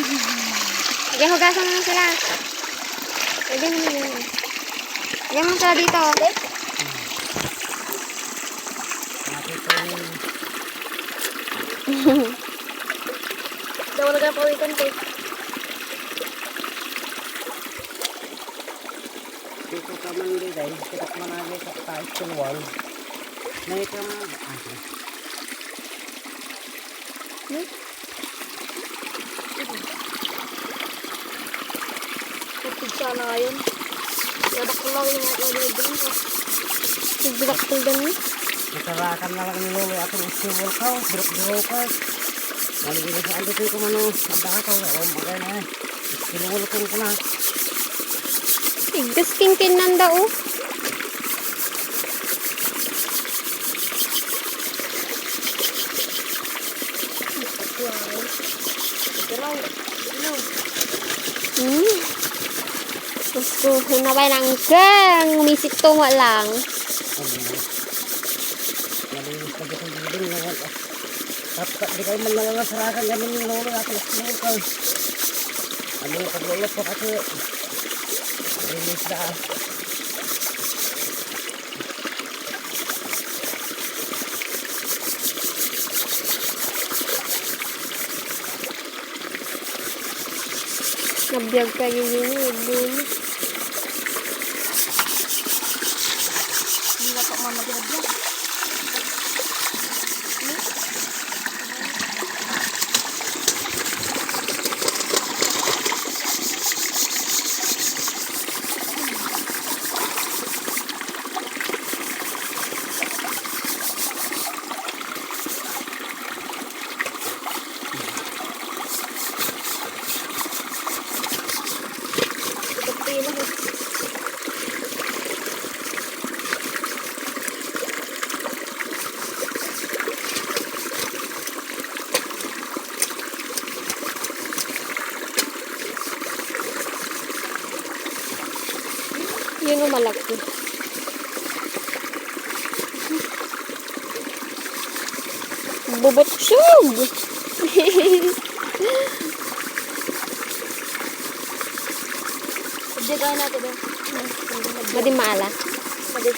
Hugasan mo sila. Pwede naman yun. Lagyan mo sila dito. Nakita yun. Daw wala ka pawikan ko. Dito ka man di dahil sikat man lagi sa taas ng wall. Nakita mo. Ah, Kapag sana ngayon. Yadak ko lang yung mga din ko. Nagbilak ko ganun. Nasarakan na lang ni Lolo atong istiwal ka. Birok-biro ka. Maligid sa ando ko man ang sadaka ka. O magay na eh. Istiwal ko ko na. Igas king nanda oh. Galaw. Galaw. Hmm. Gusto ko na ba ng tungo lang. Malinis ka dito ng building na wala. Tapos di kayo man lang nasarakan yan ni Lolo atong istiwal ka. Ano yung paglulot ko kasi. Malinis na. Nabiyag ka yun yun. Yeah. Yun ang malaki. Bubatsog! Diyan natin doon. Madi maala. Madi.